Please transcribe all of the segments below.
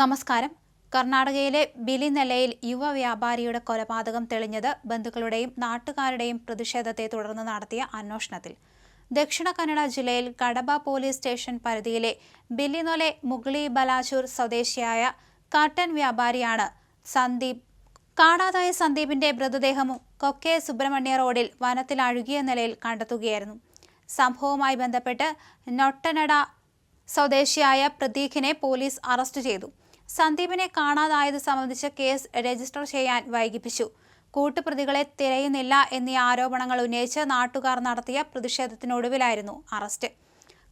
നമസ്കാരം. കർണാടകയിലെ ബിലിനെല്ലയിൽ യുവ വ്യാപാരിയുടെ കൊലപാതകം തെളിഞ്ഞത് ബന്ധുക്കളുടെയും നാട്ടുകാരുടെയും പ്രതിഷേധത്തെ തുടർന്ന് നടത്തിയ അന്വേഷണത്തിൽ. ദക്ഷിണ കന്നഡ ജില്ലയിൽ കടബ പോലീസ് സ്റ്റേഷൻ പരിധിയിലെ ബില്ലിനൊലെ മുഗ്ലി ബലാചൂർ സ്വദേശിയായ കാട്ടൻ വ്യാപാരിയാണ് സന്ദീപ്. കാണാതായ സന്ദീപിന്റെ മൃതദേഹം കൊക്കെ സുബ്രഹ്മണ്യ റോഡിൽ വനത്തിൽ അഴുകിയ നിലയിൽ കണ്ടെത്തുകയായിരുന്നു. സംഭവവുമായി ബന്ധപ്പെട്ട് നൊട്ടനട സ്വദേശിയായ പ്രതീഖിനെ പോലീസ് അറസ്റ്റ് ചെയ്തു. സന്ദീപിനെ കാണാതായത് സംബന്ധിച്ച് കേസ് രജിസ്റ്റർ ചെയ്യാൻ വൈകിപ്പിച്ചു. കൂട്ടുപ്രതികളെ തിരയുന്നില്ല എന്നീ ആരോപണങ്ങൾ ഉന്നയിച്ച് നാട്ടുകാർ നടത്തിയ പ്രതിഷേധത്തിനൊടുവിലായിരുന്നു അറസ്റ്റ്.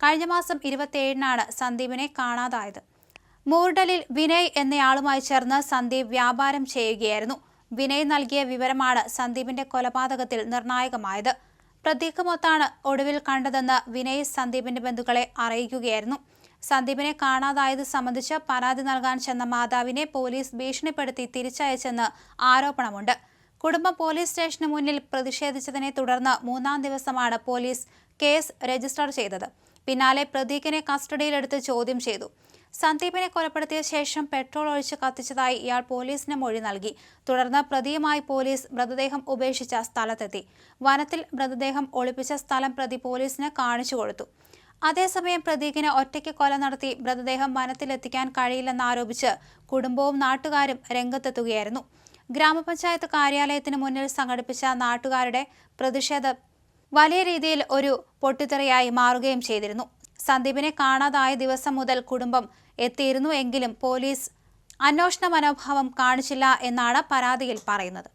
കഴിഞ്ഞ മാസം ഇരുപത്തിയേഴിനാണ് സന്ദീപിനെ കാണാതായത്. മൂർഡലിൽ വിനയ് എന്നയാളുമായി ചേർന്ന് സന്ദീപ് വ്യാപാരം ചെയ്യുകയായിരുന്നു. വിനയ് നൽകിയ വിവരമാണ് സന്ദീപിന്റെ കൊലപാതകത്തിൽ നിർണായകമായത്. പ്രതീകമൊത്താണ് ഒടുവിൽ കണ്ടതെന്ന് വിനയ് സന്ദീപിന്റെ ബന്ധുക്കളെ അറിയിക്കുകയായിരുന്നു. സന്ദീപിനെ കാണാതായത് സംബന്ധിച്ച് പരാതി നൽകാൻ ചെന്ന മാതാവിനെ പോലീസ് ഭീഷണിപ്പെടുത്തി തിരിച്ചയച്ചെന്ന് ആരോപണമുണ്ട്. കുടുംബം പോലീസ് സ്റ്റേഷന് മുന്നിൽ പ്രതിഷേധിച്ചതിനെ തുടർന്ന് മൂന്നാം ദിവസമാണ് പോലീസ് കേസ് രജിസ്റ്റർ ചെയ്തത്. പിന്നാലെ പ്രതീകിനെ കസ്റ്റഡിയിലെടുത്ത് ചോദ്യം ചെയ്തു. സന്ദീപിനെ കൊലപ്പെടുത്തിയ ശേഷം പെട്രോൾ ഒഴിച്ച് കത്തിച്ചതായി ഇയാൾ പോലീസിന് മൊഴി നൽകി. തുടർന്ന് പ്രതിയുമായി പോലീസ് മൃതദേഹം ഉപേക്ഷിച്ച സ്ഥലത്തെത്തി. വനത്തിൽ മൃതദേഹം ഒളിപ്പിച്ച സ്ഥലം പ്രതി പോലീസിന് കാണിച്ചു കൊടുത്തു. അതേസമയം പ്രതീകിന് ഒറ്റയ്ക്ക് കൊല നടത്തി മൃതദേഹം വനത്തിലെത്തിക്കാൻ കഴിയില്ലെന്നാരോപിച്ച് കുടുംബവും നാട്ടുകാരും രംഗത്തെത്തുകയായിരുന്നു. ഗ്രാമപഞ്ചായത്ത് കാര്യാലയത്തിന് മുന്നിൽ സംഘടിപ്പിച്ച നാട്ടുകാരുടെ പ്രതിഷേധം വലിയ രീതിയിൽ ഒരു പൊട്ടിത്തെറിയായി മാറുകയും ചെയ്തിരുന്നു. സന്ദീപിനെ കാണാതായ ദിവസം മുതൽ കുടുംബം എത്തിയിരുന്നു എങ്കിലും പോലീസ് അന്വേഷണ മനോഭാവം കാണിച്ചില്ല എന്നാണ് പരാതിയിൽ പറയുന്നത്.